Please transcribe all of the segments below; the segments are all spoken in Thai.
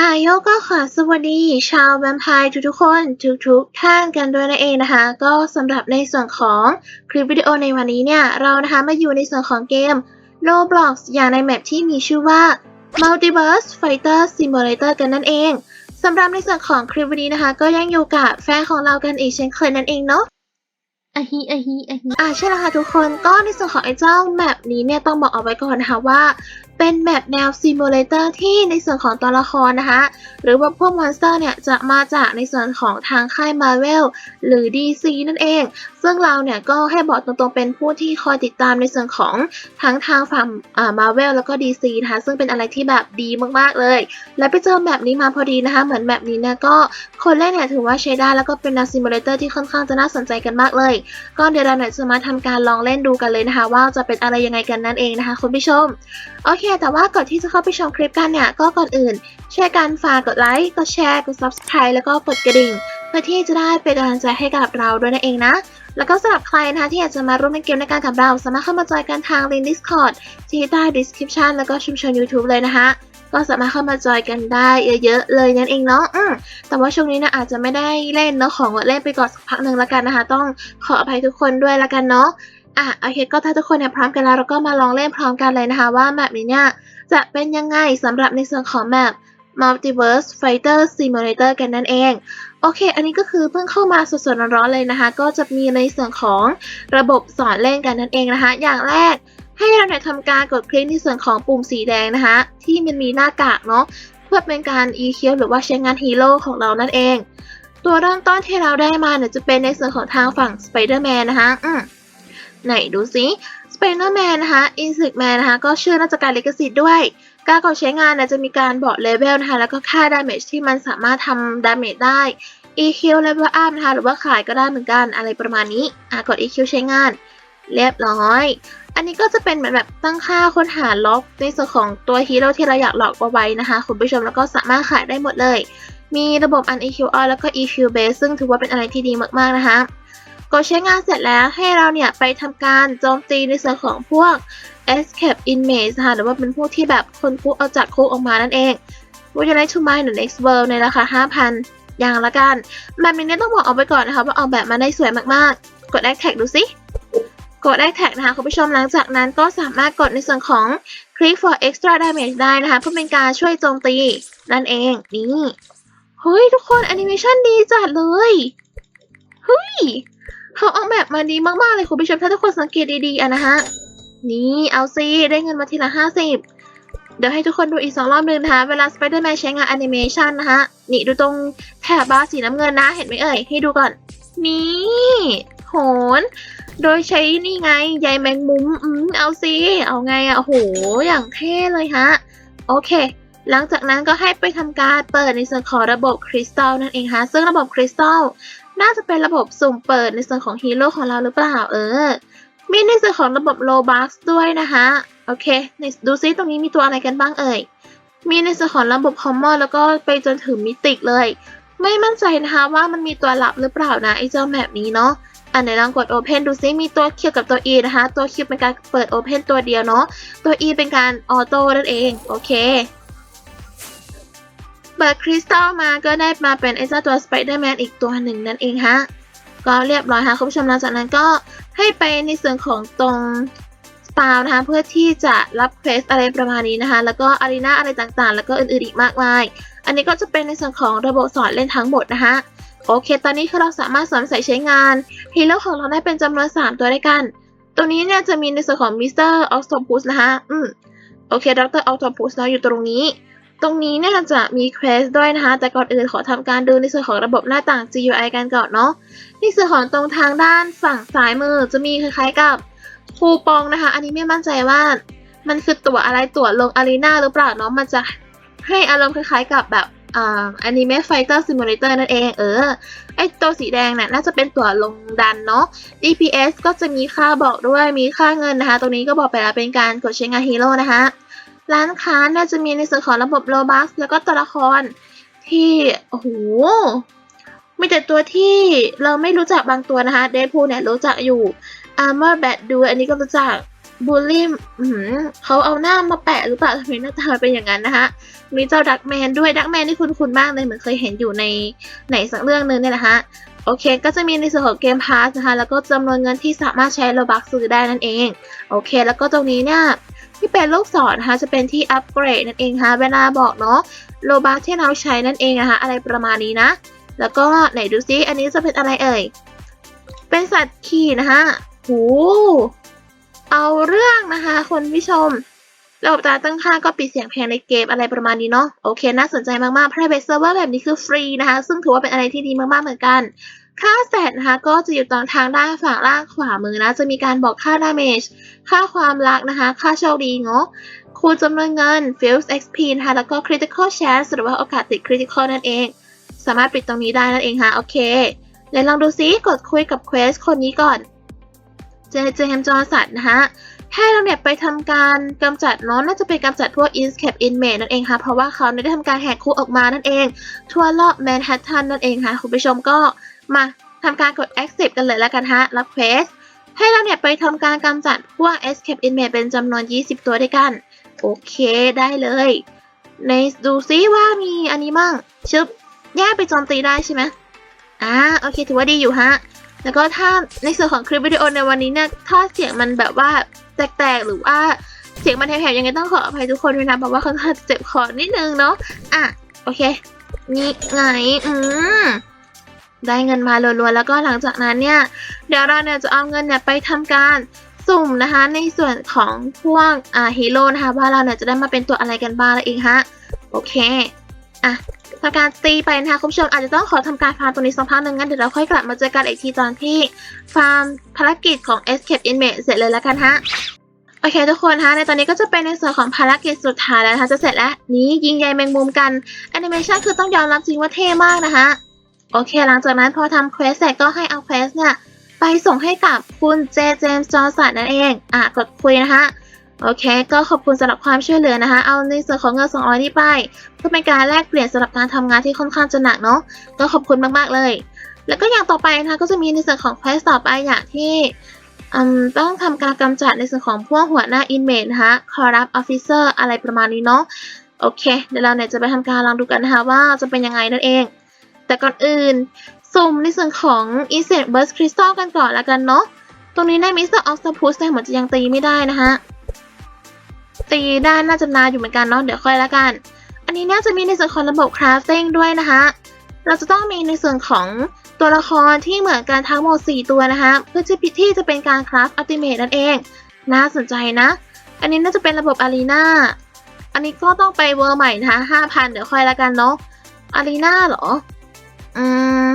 อาโยก็ขอสวัสดีชาวแวมไพร์ทุกๆคนทุกๆท่านกันด้วยนะเองนะคะ ก็สำหรับในส่วนของคลิปวิดีโอในวันนี้เนี่ย เรานะคะมาอยู่ในส่วนของเกม Roblox อย่างในแมปที่มีชื่อว่า Multiverse Fighter Simulator กันนั่นเองสำหรับในส่วนของคลิปวันนี้นะคะ ก็ยังอยู่กับแฟนของเรากันอีกเช่นเคยนั่นเองเนาะอะฮิอะฮิอะฮิอ่าใช่แล้วค่ะทุกคนก็ในส่วนของไอ้เจ้าแมปนี้เนี่ยต้องบอกเอาไว้ก่อนนะคะว่า เป็นแมปแนวซิมูเลเตอร์ที่ในส่วนของตัวละครนะคะ หรือว่าพวกมอนสเตอร์เนี่ย จะมาจากในส่วนของทางค่าย Marvel หรือ DC นั่นเอง ซึ่งเราเนี่ยก็ให้บอกตรงๆเป็นผู้ที่คอยติดตามในส่วนของทั้งทางฝั่งอ่า Marvel แล้วก็ DC นะคะซึ่งเป็นอะไรที่แบบดีมากๆเลย และไปเจอแบบนี้มาพอดีนะคะ เหมือนแบบนี้เนี่ยก็คนเล่นเนี่ยถือว่าใช้ได้แล้วก็เป็นแนวซิมูเลเตอร์ที่ค่อนข้างจะน่าสนใจกันมากเลย ก็เดี๋ยวเราเนี่ยจะมาทำการลองเล่นดูกันเลยนะคะ ว่าจะเป็นอะไรยังไงกันนั่นเองนะคะคุณผู้ชมโอเคแต่ว่าก่อนที่จะเข้าไปชมคลิปกันเนี่ยก็ก่อนอื่นช่วยกันฝากกดไลค์กดแชร์กด subscribe แล้วก็กดกระดิ่ง เพื่อที่จะได้เป็นกำลังใจให้กับเราด้วยนั่นเองนะ แล้วก็สำหรับใครนะคะที่อยากจะมาร่วมเล่นเกมในการกับเรา สามารถเข้ามาจอยกันทางลิงก์ Discord ที่ใต้ description แล้วก็ชุมชน YouTube เลยนะคะก็สามารถเข้ามาจอยกันได้เยอะๆเลยนั่นเองเนาะอืมแต่ว่าช่วงนี้นะอาจจะไม่ได้เล่นเนาะของเล่นไปก่อนสักพักหนึ่งละกันนะคะ ต้องขออภัยทุกคนด้วยละกันเนาะ อะโอเคก็ถ้าทุกคนเนี่ยพร้อมกันแล้วเราก็มาลองเล่นพร้อมกันเลยนะคะว่าแมปนี้เนี่ยจะเป็นยังไงสำหรับในส่วนของแมป Multiverse Fighter Simulator กันนั่นเอง โอเค อันนี้ก็คือเพิ่งเข้ามาสดๆร้อนๆเลยนะคะ ก็จะมีในส่วนของระบบสอนเล่นกันนั่นเองนะคะ อย่างแรกให้เราเนี่ยทำการกดคลิกในส่วนของปุ่มสีแดงนะคะ ที่มันมีหน้ากากเนาะเพื่อเป็นการ EQ หรือว่าใช้งานฮีโร่ของเรานั่นเอง ตัวเริ่มต้นที่เราได้มาเนี่ยจะเป็นในส่วนของทางฝั่ง Spider-Man นะคะอืม ไหนดูสิ Spider-Man นนะคะ Insect Man นะคะก็ชื่อน่าจะการลิขสิทธิ์ด้วย การกดใช้งานนี่ยจะมีการบอกเลเวลนะคะแล้วก็ค่า damage ที่มันสามารถทำ damage ได้ EQ level up นะคะหรือว่าขายก็ได้เหมือนกันอะไรประมาณนี้อะกด EQ ใช้งาน เรียบร้อย อันนี้ก็จะเป็นเหมือนแบบตั้งค่าค้นหาล็อกในส่วนของตัวฮีโร่ที่เราอยากหลอกเอาไว้นะคะคุณผู้ชมแล้วก็สามารถขายได้หมดเลย มีระบบ un EQ on แล้วก็ EQ base ซึ่งถือว่าเป็นอะไรที่ดีมากๆนะคะ กดใช้งานเสร็จแล้วให้เราเนี่ยไปทำการโจมตีในส่วนของพวก escape inmates นะคะหรือว่าเป็นพวกที่แบบคนคุกเอาจากคุกออกมานั่นเอง Would you like to buy the next world ในราคา 5,000 อย่างละกัน แบบนี้เนี่ยต้องบอกเอาไปก่อนนะคะว่าออกแบบมาได้สวยมากๆ กด add tag ดูสิกด add tag นะคะคุณผู้ชมหลังจากนั้นก็สามารถกดในส่วนของ click for extra damage ได้นะคะเพื่อเป็นการช่วยโจมตีนั่นเองนี่เฮ้ยทุกคนแอนิเมชันดีจัดเลยเฮ้ย เขาออกแบบมาดีมากๆเลยคุณผู้ชมถ้าทุกคนสังเกตดีๆอะนะฮะ นี่เอาซิได้เงินมาทีละห้าสิบเดี๋ยวให้ทุกคนดูอีกสองรอบนึงนะคะ เวลา Spider-Man ใช้งานแอนิเมชันนะคะ นี่ดูตรงแถบบาร์สีน้ำเงินนะ เห็นไหมเอ่ย ให้ดูก่อน นี่โหน โดยใช้นี่ไงใยแมงมุม อืมเอาซิ เอาไงอะโอ้โห อย่างเท่เลยฮะ โอเค หลังจากนั้นก็ให้ไปทำการเปิดในส่วนของระบบคริสตัลนั่นเองค่ะซึ่งระบบคริสตัล น่าจะเป็นระบบสุ่มเปิดในส่วนของฮีโร่ของเราหรือเปล่าเออ มีในส่วนของระบบโลบัคด้วยนะคะโอเคดูซิตรงนี้มีตัวอะไรกันบ้างเอ่ย มีในส่วนของระบบคอมมอนแล้วก็ไปจนถึงมิติเลย ไม่มั่นใจนะคะว่ามันมีตัวลับหรือเปล่านะไอ้เจ้าแมปนี้เนาะอันไหนลองกด Open ดูซิมีตัว Q กับตัว E นะคะ ตัว Q เป็นการเปิด Open ตัวเดียวเนาะตัว E เป็นการออโต้นั่นเอง โอเค เปิดคริสตัลมาก็ได้มาเป็นไอ้เจ้าตัวสไปเดอร์แมนอีกตัวหนึ่งนั่นเองฮะ ก็เรียบร้อยค่ะคุณผู้ชมหลังจากนั้นก็ให้ไปในส่วนของตรงสปาวนะคะเพื่อที่จะรับเควสอะไรประมาณนี้นะคะ แล้วก็อารีนาอะไรต่างๆ แล้วก็อื่นๆอีกมากมาย อันนี้ก็จะเป็นในส่วนของระบบสอนเล่นทั้งหมดนะคะโอเค ตอนนี้คือเราสามารถสวมใส่ใช้งานฮีโร่ของเราได้เป็นจำนวน 3 ตัวด้วยกัน ตัวนี้เนี่ยจะมีในส่วนของมิสเตอร์ออ t o พุสนะคะ อืม โอเคดรออ t o พุสเนาะอยู่ตรงนี้ ตรงนี้เนี่ยจะมีเควสด้วยนะคะ แต่ก่อนอื่นขอทำการดูในส่วนของระบบหน้าต่าง GUI กันก่อนเนาะ ในส่วนของตรงทางด้านฝั่งซ้ายมือจะมีคล้ายๆกับคูปองนะคะ อันนี้ไม่มั่นใจว่า มันคือตั๋วอะไรตั๋วลงอารีนาหรือเปล่าเนาะ มันจะให้อารมณ์คล้ายๆกับแบบอ่าอนิเมะไฟเตอร์ซิมูเลเตอร์นั่นเองเออ ไอตัวสีแดงเนี่ยน่าจะเป็นตั๋วลงดันเนาะ DPS ก็จะมีค่าบอกด้วยมีค่าเงินนะคะ ตรงนี้ก็บอกไปแล้วเป็นการกดใช้งานฮีโร่นะคะ ร้านค้าเนี่ยจะมีในส่วนของระบบโลบัคแล้วก็ตัวละครที่โอ้โหมีแต่ตัวที่เราไม่รู้จักบางตัวนะคะเด p พูเนี่ยรู้จักอยู่ Armor Bad ดูอันนี้ก็รู้จักบูลลี่เขาเอาหน้ามาแปะหรือเปล่าทำไมหน้าตาเป็นอย่างนั้นนะคะมีเจ้าดักแมนด้วยดักแมนที่คุ้นๆมากเลยเหมือนเคยเห็นอยู่ในไหนสักเรื่องนึงเนี่ยนะคะ โอเค ก็จะมีในส่วนของเกมพาสนะคะ แล้วก็จำนวนเงินที่สามารถใช้โลบักซื้อได้นั่นเอง โอเค แล้วก็ตรงนี้เนี่ยที่เป็นลูกศรนะคะจะเป็นที่อัปเกรดนั่นเองค่ะเวลาบอกเนาะโลบักที่เราใช้นั่นเองนะคะอะไรประมาณนี้นะ แล้วก็ไหนดูซิอันนี้จะเป็นอะไรเอ่ย เป็นสัตว์ขี่นะคะโหเอาเรื่องนะคะคุณผู้ชม ระบบการตั้งค่าก็ปิดเสียงเพลงในเกมอะไรประมาณนี้เนาะโอเค น่าสนใจมาก ๆ private server แบบนี้คือฟรีนะคะ ซึ่งถือว่าเป็นอะไรที่ดีมาก ๆ เหมือนกัน ค่าแสตนะคะ ก็จะอยู่ตรงทางด้านฝั่งล่างขวามือนะ จะมีการบอกค่า damage ค่าความรักนะคะ ค่าโชคดีเนาะคูณจำนวนเงิน fields XP นะคะ แล้วก็ critical chance หรือว่าโอกาสติด critical นั่นเอง สามารถปิดตรงนี้ได้นั่นเองค่ะโอเคเดี๋ยวลองดูซิกดคุยกับเควสคนนี้ก่อน เจเจมจอร์สันนะคะ ให้เราเนี่ยไปทำการกำจัดเนาะน่าจะเป็นกำจัดพวก Escape Inmate นั่นเองค่ะ เพราะว่าเขาเนี่ยได้ทำการแหกคุกออกมานั่นเอง ทั่วรอบแมนฮัตตันนั่นเองค่ะ คุณผู้ชมก็มาทำการกด accept กันเลยแล้วกันฮะรับเควสให้เราเนี่ยไปทำการกำจัดพวก Escape Inmate เป็นจำนวน 20 ตัวด้วยกัน โอเคได้เลย ในดูซิว่ามีอันนี้มั่งชึบแยกไปโจมตีได้ใช่ไหมอ่าโอเคถือว่าดีอยู่ฮะ แล้วก็ถ้าในส่วนของคลิปวิดีโอในวันนี้เนี่ยถ้าเสียงมันแบบว่าแตกๆหรือว่าเสียงมันแหบๆยังไงต้องขออภัยทุกคนด้วยนะเพราะว่าค่อนข้างเจ็บคอนิดนึงเนาะอะโอเค นี่ไงอืมได้เงินมารัวๆแล้วก็หลังจากนั้นเนี่ย เดี๋ยวเราเนี่ยจะเอาเงินเนี่ยไปทำการสุ่มนะคะ ในส่วนของพวกอ่าฮีโร่นะคะว่าเราเนี่ยจะได้มาเป็นตัวอะไรกันบ้างล้วเองฮะโอเคอะ ทำการตีไปนะคะคุณผู้ชมอาจจะต้องขอทำการฟาร์มตัวนี้สักพักหนึ่งงั้นเดี๋ยวเราค่อยกลับมาเจอกันอีกทีตอนที่ฟาร์มภารกิจของ Escape Inmate เสร็จเลยแล้วกันฮะโอเคทุกคนคะในตอนนี้ก็จะเป็นในส่วนของภารกิจสุดท้ายแล้วนะคะจะเสร็จแล้วนี้ยิงใยแมงมุมกันแอนิเมชันคือต้องยอมรับจริงว่าเท่มากนะคะโอเค หลังจากนั้นพอทำเควสเสร็จก็ให้เอาเควสเนี่ยไปส่งให้กับคุณเจเจมส์จอร์สันนั่นเอง อะกดคุยนะคะ โอเค ก็ขอบคุณสำหรับความช่วยเหลือนะคะ เอาในส่วนของเงิน200นี้ไปเพื่อเป็นการแลกเปลี่ยนสำหรับการทำงานที่ค่อนข้างจะหนักเนาะก็ขอบคุณมากๆเลย แล้วก็อย่างต่อไปนะคะก็จะมีในส่วนของเควสต่อไปอย่างที่ต้องทำการกำจัดในส่วนของพวกหัวหน้าอินเมดนะคะ corrupt officer อะไรประมาณนี้เนาะโอเค เดี๋ยวเราเนี่ยจะไปทำการลองดูกันนะคะว่าจะเป็นยังไงนั่นเอง แต่ก่อนอื่นสุ่มในส่วนของ i n s e c t Burst Crystal กันก่อนล้วกันเนาะตรงนี้ได้ Mr. Octopus แต่ยเหมือนจะยังตีไม่ได้นะคะ ตีได้น่าจะนานอยู่เหมือนกันเนาะเดี๋ยวค่อยแล้วกัน อันนี้น่าจะมีในส่วนของระบบ crafting ด้วยนะคะ เราจะต้องมีในส่วนของตัวละครที่เหมือนกันทั้งหมด 4 ตัวนะคะ เพื่อที่ที่จะเป็นการ craft ultimate นั่นเอง น่าสนใจนะ อันนี้น่าจะเป็นระบบ arena อันนี้ก็ต้องไปเวอร์ใหม่นะคะ5,000 เดี๋ยวค่อยแล้วกันเนาะ arena เหรอ อืม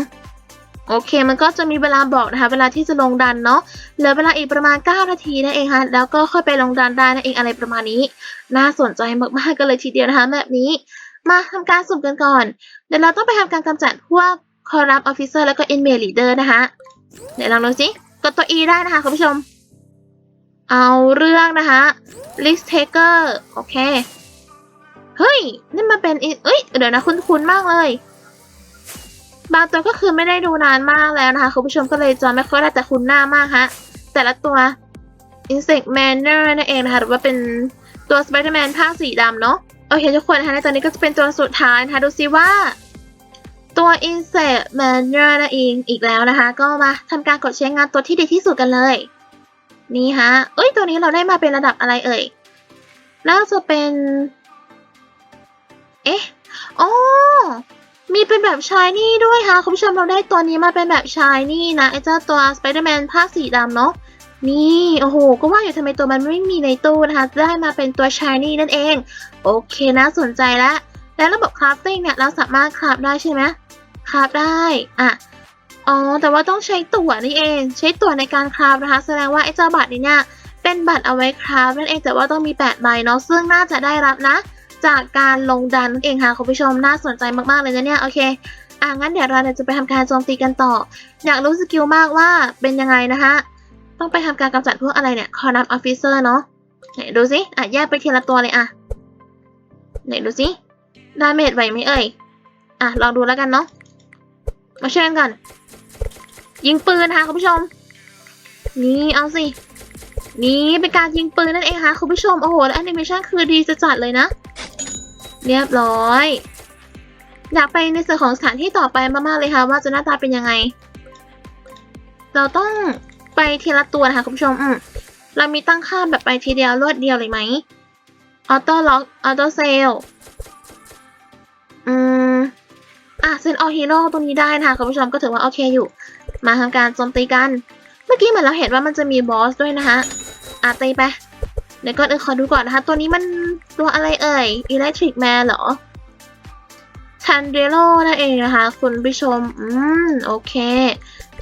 โอเค มันก็จะมีเวลาบอกนะคะ เวลาที่จะลงดันเนาะ เหลือเวลาอีกประมาณ 9 นาทีนั่นเองค่ะ แล้วก็ค่อยไปลงดันได้นั่นเองอะไรประมาณนี้ น่าสนใจมากๆกันเลยทีเดียวนะคะ แบบนี้ มาทำการสุ่มกันก่อน เดี๋ยวเราต้องไปทำการกำจัดพวก corrupt officer แล้วก็ inmate leader นะคะ เดี๋ยวลองดูสิ กดตัว E ได้นะคะคุณผู้ชม เอาเรื่องนะคะ list taker โอเค เฮ้ย นี่มันเป็นเอ้ย เดี๋ยวนะคุ้นๆมากเลย บางตัวก็คือไม่ได้ดูนานมากแล้วนะคะ คุณผู้ชมก็เลยจำไม่ค่อยได้แต่คุ้นหน้ามากฮะ แต่ละตัว Insect Manor นั่นเองนะคะหรือว่าเป็นตัว Spider-Man ภาคสีดำเนาะโอเคทุกคนนะคะในตอนนี้ก็จะเป็นตัวสุดท้ายนะคะ ดูซิว่า ตัว Insect Manor นั่นเองอีกแล้วนะคะ ก็มาทำการกดใช้งานตัวที่ดีที่สุดกันเลย นี่ฮะเอ้ยตัวนี้เราได้มาเป็นระดับอะไรเอ่ยน่าจะเป็น เอ๊ะอ๋อ มีเป็นแบบชายนี่ด้วยค่ะคุณผู้ชมเราได้ตัวนี้มาเป็นแบบชายนี่นะไอ้เจ้าตัว Spider-Man ภาคสีดำเนาะนี่โอ้โห ก็ว่าอยู่ทำไมตัวมันไม่มีในตู้นะคะได้มาเป็นตัวชายนี่นั่นเอง โอเคนะสนใจแล้วแล้วระบบคราฟติ้งเนี่ยเราสามารถคราฟได้ใช่ไหมคราฟได้อะอ๋อแต่ว่าต้องใช้ตั๋วนี่เอง ใช้ตั๋วในการคราฟนะคะ แสดงว่าไอ้เจ้าบัตรนี้เนี่ยเป็นบัตรเอาไว้คราฟนั่นเองแต่ว่าต้องมี8ใบเนาะซึ่งน่าจะได้รับนะ จากการลงดันนั่นเองค่ะคุณผู้ชมน่าสนใจมากๆเลยนะเนี่ยโอเคอะงั้นเดี๋ยวเราจะไปทำการโจมตีกันต่อ อยากรู้สกิลมากว่าเป็นยังไงนะคะต้องไปทำการกำจัดพวกอะไรเนี่ยคอร์นับออฟฟิเซอร์เนาะไหนดูสิอะแยกไปทีละตัวเลยอะไหนดูสิดาเมจไหวไหมเอ่ยอะลองดูแล้วกันเนาะมาช่วยกันก่อนยิงปืนนะคะคุณผู้ชม นี่เอาสินี่เป็นการยิงปืนนั่นเองค่ะคุณผู้ชมโอ้โหแล้วแอนิเมชันคือดีจะจัดเลยนะ เรียบร้อย อยากไปในส่วนของสถานที่ต่อไปมากๆเลยค่ะ ว่าจะหน้าตาเป็นยังไง เราต้องไปทีละตัวนะคะคุณผู้ชม อืมเรามีตั้งค่าแบบไปทีเดียวรวดเดียวเลยไหมออโต้ล็อกออโต้เซลอืมอะเซนออฮีโร่ตรงนี้ได้นะคะคุณผู้ชมก็ถือว่าโอเคอยู่ มาทำการโจมตีกัน เมื่อกี้เหมือนเราเห็นว่ามันจะมีบอสด้วยนะคะอะตีไปเดี๋ยวก่อนอื่นขอดูก่อนนะคะ ตัวนี้มัน ตัวอะไรเอ่ย Electric Man เหรอชันเดโ o นั่นเองนะคะ คุณผู้ชม อืม โอเค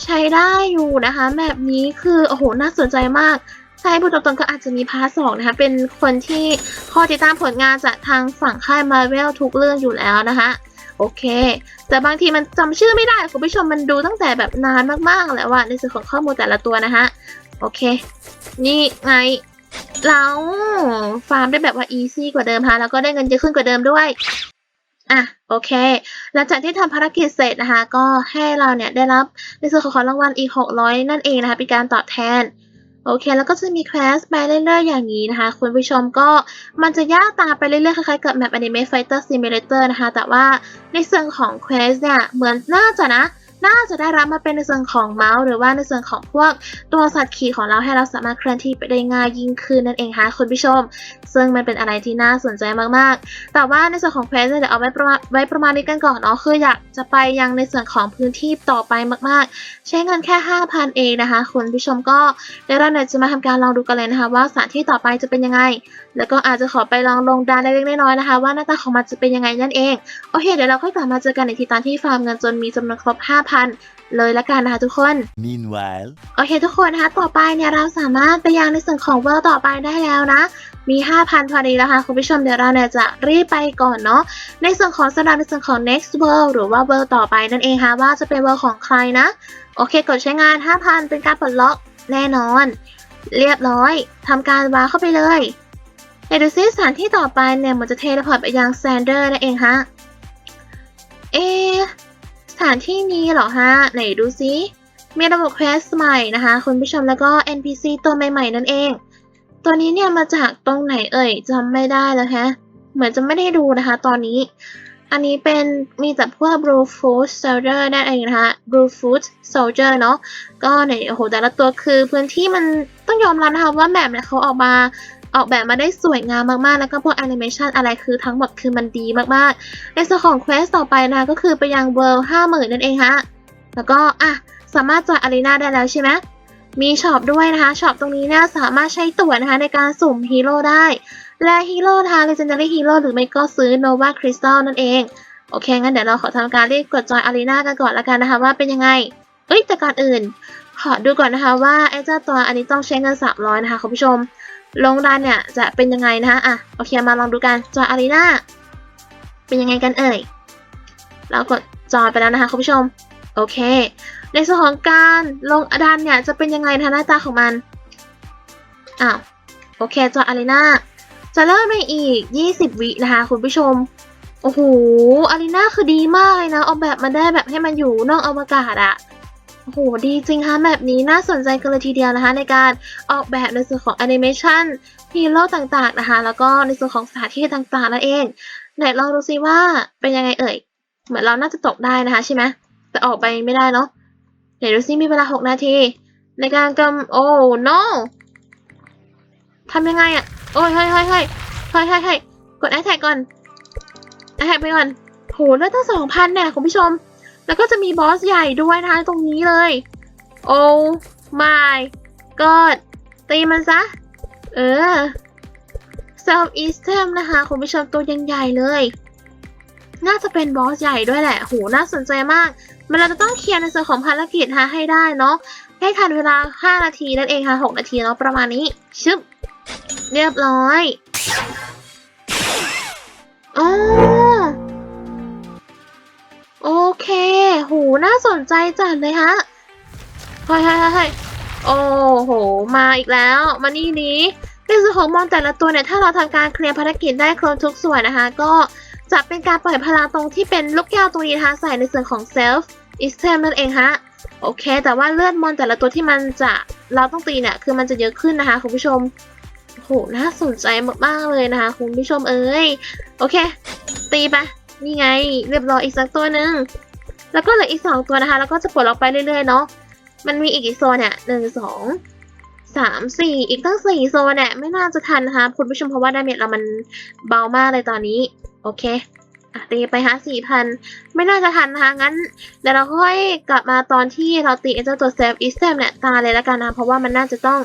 ใช้ได้อยู่นะคะ แบบนี้คือ โอ้โห น่าสนใจมาก ใช่พูดตรงๆก็อาจจะมีพาร์ทสองนะคะ เป็นคนที่คอยติดตามผลงานจากทางฝั่งค่ายมาเวลทุกเรื่องอยู่แล้วนะคะ โอเค แต่บางทีมันจำชื่อไม่ได้ คุณผู้ชมมันดูตั้งแต่แบบนานมากๆแล้วอะในส่วนของข้อมูลแต่ละตัวนะคะ โอเค นี่ไง เราฟาร์มได้แบบว่า easy กว่าเดิมฮะแล้วก็ได้เงินเยอะขึ้นกว่าเดิมด้วยอะโอเค หลังจากที่ทำภารกิจเสร็จนะคะ ก็ให้เราเนี่ยได้รับในส่วนของของรางวัลอีก 600 นั่นเองนะคะเป็นการตอบแทนโอเค แล้วก็จะมีคลาสไปเรื่อยๆอย่างนี้นะคะ คุณผู้ชมก็มันจะยากตามไปเรื่อยๆคล้ายๆกับ Map Anime Fighter Simulator นะคะ แต่ว่าในส่วนของเควสเนี่ยเหมือนน่าจะนะ น่าจะได้รับมาเป็นในส่วนของเมาส์หรือว่าในส่วนของพวกตัวสัตว์ขี่ของเราให้เราสามารถเคลื่อนที่ไปได้ง่ายยิ่งขึ้นนั่นเองค่ะคุณผู้ชม ซึ่งมันเป็นอะไรที่น่าสนใจมากๆ แต่ว่าในส่วนของเควสเนี่ยเดี๋ยวเอาไว้ประมาณไว้ประมาณนี้กันก่อนเนาะคืออยากจะไปยังในส่วนของพื้นที่ต่อไปมากๆ ใช้เงินแค่5,000เองนะคะคุณผู้ชมก็เดี๋ยวเราเนี่ยจะมาทำการลองดูกันเลยนะคะว่าสถานที่ต่อไปจะเป็นยังไงแล้วก็อาจจะขอไปลองลงดานเล็กๆน้อยๆนะคะ ว่าหน้าตาของมันจะเป็นยังไงนั่นเอง โอเค เดี๋ยวเราค่อยกลับมาเจอกันในทีตอนที่ฟาร์มเงินจนมีจำนวนครบ 5,000 เลยละกันนะคะทุกคน Meanwhile, โอเคทุกคนนะคะ ต่อไปเนี่ยเราสามารถไปยังในส่วนของเวลต่อไปได้แล้วนะมี 5,000 พอดีแล้วค่ะคุณผู้ชมเดี๋ยวเราเนี่ยจะรีบไปก่อนเนาะในส่วนของสำหรับในส่วนของ next world หรือว่า world ต่อไปนั่นเองค่ะว่าจะเป็น world ของใครนะ โอเคกดใช้งาน 5,000 เป็นการปลดล็อกแน่นอน เรียบร้อยทำการวางเข้าไปเลย เดี๋ยวดูซิสถานที่ต่อไปเนี่ยมันจะเทเลพอร์ตไปยังแซนเดอร์นั่นเองฮะ เอสถานที่นี้เหรอฮะ ไหนดูซิมีระบบเควสใหม่นะคะคุณผู้ชมแล้วก็ NPC ตัวใหม่ๆ นั่นเอง ตัวนี้เนี่ยมาจากตรงไหนเอ่ยจำไม่ได้แล้วฮะ เหมือนจะไม่ได้ดูนะคะ ตอนนี้ อันนี้เป็นมีแต่พวก Blue Food Soldier นั่นเองนะคะ Blue Food Soldier เนาะก็ในโอ้โหแต่ละตัวคือพื้นที่มันต้องยอมรับนะคะว่าแบบเนี่ยเขาออกมา ออกแบบมาได้สวยงามมากๆ แล้วก็พวกแอนิเมชันอะไรคือทั้งหมดคือมันดีมากๆ ในส่วนของเควสต่อไปนะคะก็คือไปยัง World 50,000นั่นเองฮะแล้วก็อะสามารถจอยอารีนาได้แล้วใช่ไหมมีช็อปด้วยนะคะช็อปตรงนี้เนี่ยสามารถใช้ตั๋วนะคะในการสุ่มฮีโร่ได้ และฮีโร่ทาง Legendary Hero หรือไม่ก็ซื้อ Nova Crystal นั่นเอง โอเค งั้นเดี๋ยวเราขอทำการเรียกกดจอยอารีนากันก่อนละกันนะคะว่าเป็นยังไง เอ้ยแต่ก่อนอื่น ขอดูก่อนนะคะว่าไอ้เจ้าตัวอันนี้ต้องใช้เงิน 300 นะคะคุณผู้ชม ลงดันเนี่ยจะเป็นยังไงนะคะอะโอเคมาลองดูกันจอยอารีนาเป็นยังไงกันเอ่ยเรากดจอยไปแล้วนะคะคุณผู้ชมโอเค ในส่วนของการลงอดันเนี่ยจะเป็นยังไงทางหน้าตาของมันอ้าวโอเคจออารีนาจะเริ่มในอีก 20 วินะคะ คุณผู้ชมโอ้โหอารีนาคือดีมากเลยนะออกแบบมาได้แบบให้มันอยู่นอกอวกาศอะ โอ้โหดีจริงค่ะแบบนี้น่าสนใจกันเลยทีเดียวนะคะ ในการออกแบบในส่วนของแอนิเมชันฮีโร่ต่างๆนะคะ แล้วก็ในส่วนของสถานที่ต่างๆนั่นเองไหนลองดูซิว่าเป็นยังไงเอ่ย เหมือนเราน่าจะตกได้นะคะใช่ไหมแต่ออกไปไม่ได้เนาะเดี๋ยวดูซิมีเวลา6นาที ในการกำโอ้ no ทำยังไงอะโอ้ยเฮ้ยเฮ้ยเฮ้ยเฮ้ยเฮ้ยเฮ้ยกดแอ t แท็กก่อนแอ t แท็กไปก่อนโหเลือดตั้งสองพันเนี่ยคุณผู้ชม แล้วก็จะมีบอสใหญ่ด้วยนะคะตรงนี้เลย โอ้ my god ตีมันซะ เออ South Eastern นะคะ คุณผู้ชมตัวยังใหญ่เลย น่าจะเป็นบอสใหญ่ด้วยแหละ โห น่าสนใจมาก มันเราจะต้องเคลียร์ในส่วนของภารกิจฮะให้ได้เนาะ ให้ทันเวลา 5 นาทีนั่นเองค่ะ 6 นาทีเนาะประมาณนี้ ชึบ เรียบร้อยอ๋อ โอเคโหน่าสนใจจัดเลยฮะเฮ้ยเฮ้ยเฮ้ยโอ้โห มาอีกแล้ว มานี่นี้ในส่วนของมอนแต่ละตัวเนี่ย ถ้าเราทำการเคลียร์ภารกิจได้ครบทุกส่วนนะคะ ก็จะเป็นการปล่อยพลังตรงที่เป็นลูกแก้วตรงนี้นะคะใส่ในส่วนของ self อิสเทมนั่นเองฮะ โอเค แต่ว่าเลือดมอนแต่ละตัวที่มันจะเราต้องตีเนี่ย คือมันจะเยอะขึ้นนะคะคุณผู้ชมโอ้โหน่าสนใจมากๆเลยนะคะ คุณผู้ชมเอ้ย โอเค ตีไป นี่ไง เรียบร้อยอีกสักตัวหนึ่งแล้วก็เหลืออีกสองตัวนะคะ แล้วก็จะปลดล็อกไปเรื่อยๆเนาะมันมีอีกกี่โซนเนี่ยหนึ่งสองสามสี่อีกตั้งสี่โซนเนี่ยไม่น่าจะทันนะคะคุณผู้ชมเพราะว่าดาเมจเรามันเบามากเลยตอนนี้ โอเคอะตีไปฮะสี่พันไม่น่าจะทันนะคะงั้นเดี๋ยวเราค่อยกลับมาตอนที่เราตีเจ้าตัวเซฟอีสเตมเนี่ยตายเลยแล้วกันนะเพราะว่ามันน่าจะต้อง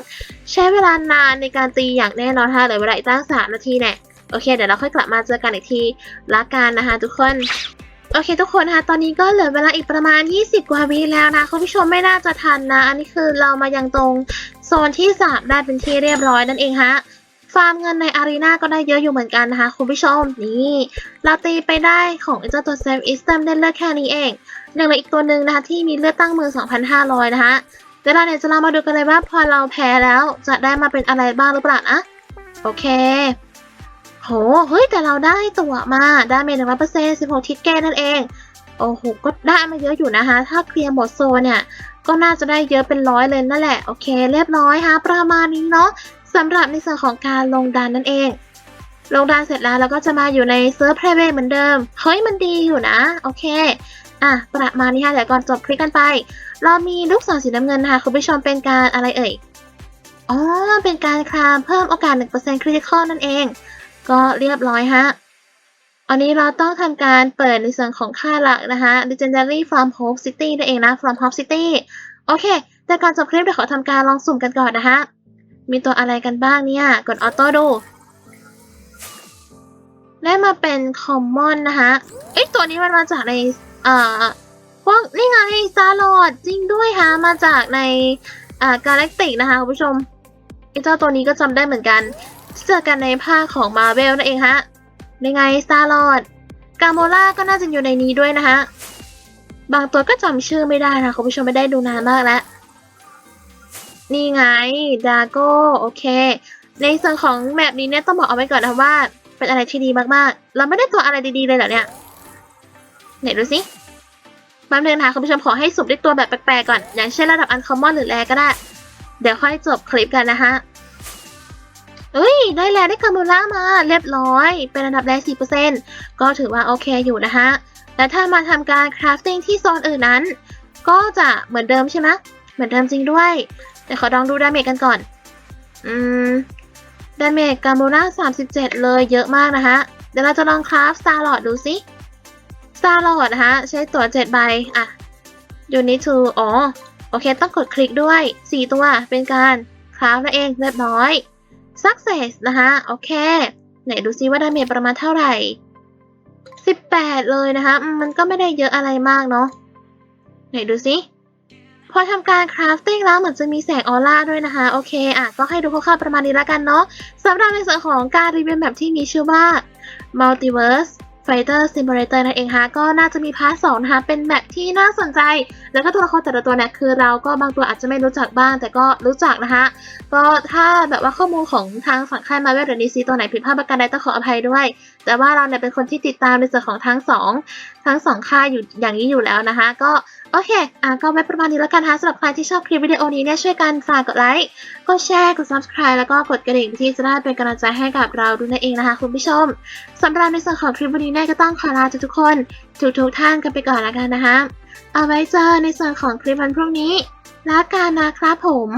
ใช้เวลานานในการตีอย่างแน่นอนค่ะเหลือเวลาอีกตั้งสามนาทีเนี่ย โอเค เดี๋ยวเราค่อยกลับมาเจอกันอีกทีละกันนะคะทุกคนโอเคทุกคนนะคะตอนนี้ก็เหลือเวลาอีกประมาณ 20 กว่าวิแล้วนะคุณผู้ชมไม่น่าจะทันนะ อันนี้คือเรามายังตรงโซนที่3ได้เป็นที่เรียบร้อยนั่นเองฮะฟาร์มเงินในอารีนาก็ได้เยอะอยู่เหมือนกันนะคะคุณผู้ชมนี่เราตีไปได้ของไอเจ้าตัวเซฟอีสเตมได้เลือดแค่นี้เองยังเลืออีกตัวหนึ่งนะคะที่มีเลือดตั้งมือ 2,500 นะคะเดี๋ยวเราเนี่ยจะเรามาดูกันเลยว่าพอเราแพ้แล้วจะได้มาเป็นอะไรบ้างหรือเปล่านะโอเค โห เฮ้ย แต่เราได้ตัวมาได้เมจหนึ่งร้อยเปอร์เซ็นต์สิบหกทิกเก็ตนั่นเอง โอ้โห ก็ได้มาเยอะอยู่นะคะ ถ้าเคลียร์หมดโซนเนี่ย ก็น่าจะได้เยอะเป็นร้อยเลยนั่นแหละ โอเค เรียบร้อยค่ะประมาณนี้เนาะสำหรับในส่วนของการลงดันนั่นเอง ลงดันเสร็จแล้วเราก็จะมาอยู่ในเซิร์ฟ private เหมือนเดิม เฮ้ย มันดีอยู่นะ โอเคอะประมาณนี้ค่ะเดี๋ยวก่อนจบคลิปกันไป เรามีลูกศรสีน้ำเงินนะคะคุณผู้ชมเป็นการอะไรเอ่ย อ๋อ เป็นการคลามเพิ่มโอกาส 1% critical นั่นเอง ก็เรียบร้อยฮะอันนี้เราต้องทำการเปิดในส่วนของค่าหลักนะคะ Legendary from Hope City นั่นเองนะ from Hope City โอเค แต่ก่อนจบคลิปเดี๋ยวขอทำการลองสุ่มกันก่อนนะคะ มีตัวอะไรกันบ้างเนี่ย กดออโต้ดู ได้มาเป็น Common นะคะเอ้ยตัวนี้มันมาจากใน เอ่อ พวกนี่ไง Star Lord จริงด้วยฮะ มาจากใน อ่า Galactic นะคะคุณผู้ชมไอเจ้าตัวนี้ก็จำได้เหมือนกัน เจอกันในภาคของ Marvel นั่นเองฮะในไง Star Lord กาโมล่าก็น่าจะอยู่ในนี้ด้วยนะฮะ บางตัวก็จำชื่อไม่ได้นะคุณผู้ชมไม่ได้ดูนานมากแล้ว นี่ไง ดาโก้ โอเค ในส่วนของแมปนี้เนี่ยต้องบอกเอาไว้ก่อนนะว่า เป็นอะไรที่ดีมากๆ เราไม่ได้ตัวอะไรดีๆเลยเหรอเนี่ยไหนดูสิแป๊บนึงนะคะคุณผู้ชมขอให้สุบด้วยตัวแบบแปลกๆก่อน อย่างเช่นระดับอันคอมมอนหรือแรก็ได้ เดี๋ยวค่อยจบคลิปกันนะคะ เอ้ย ได้แล้วได้คาโมล่ามาเรียบร้อย เป็นอันดับแรก4%ก็ถือว่าโอเคอยู่นะคะและถ้ามาทำการคราฟติ้งที่โซนอื่นนั้น ก็จะเหมือนเดิมใช่ไหมเหมือนเดิมจริงด้วย แต่ขอลองดูดาเมจกันก่อน อืม ดาเมจกาโมล่า37 เลยเยอะมากนะคะ เดี๋ยวเราจะลองคราฟสตาร์ลอดดูสิสตาร์ลอดนะคะใช้ตั๋ว7 ใบ อะ you need to อ๋อ โอเค ต้องกดคลิกด้วย 4 ตัว เป็นการคราฟนั่นเองเรียบร้อย success นะคะโอเคไหนดูซิว่าดาเมจประมาณเท่าไหร่ 18 เลยนะคะ มันก็ไม่ได้เยอะอะไรมากเนาะไหนดูซิพอทำการคราฟติ้งแล้วเหมือนจะมีแสงออร่าด้วยนะคะ โอเคอะก็ให้ดูคร่าวๆประมาณนี้แล้วกันเนาะสำหรับในส่วนของการรีวิวแบบที่มีชื่อว่า multiverse Fighter Simulator นั่นเองค่ะก็น่าจะมีพาร์ทสองนะคะเป็นแบบที่น่าสนใจ แล้วก็ตัวละครแต่ละตัวเนี่ยคือเราก็บางตัวอาจจะไม่รู้จักบ้าง แต่ก็รู้จักนะคะก็ถ้าแบบว่าข้อมูลของทางฝั่งค่ายมาเวลหรือดีซีตัวไหนผิดพลาดประการใดต้องขออภัยด้วย แต่ว่าเราเนี่ยเป็นคนที่ติดตามในส่วนของทั้งสอง ทั้งสองค่ายอยู่อย่างนี้อยู่แล้วนะคะ ก็โอเคอะก็ไว้ประมาณนี้แล้วกันนะคะสำหรับใครที่ชอบคลิปวิดีโอนี้เนี่ยช่วยกันฝากกดไลค์กดแชร์กด subscribe แล้วก็กดกระดิ่งที่จะได้เป็นกำลังใจให้กับเราด้วยนั่นเองนะคะ คุณผู้ชมสำหรับในส่วนของคลิปวันนี้เนี่ยก็ต้องขอลาทุกๆคนทุกทุกๆท่านกันไปก่อนแล้วกันนะคะเอาไว้เจอในส่วนของคลิปวันพรุ่งนี้ล้วกันนะครับผม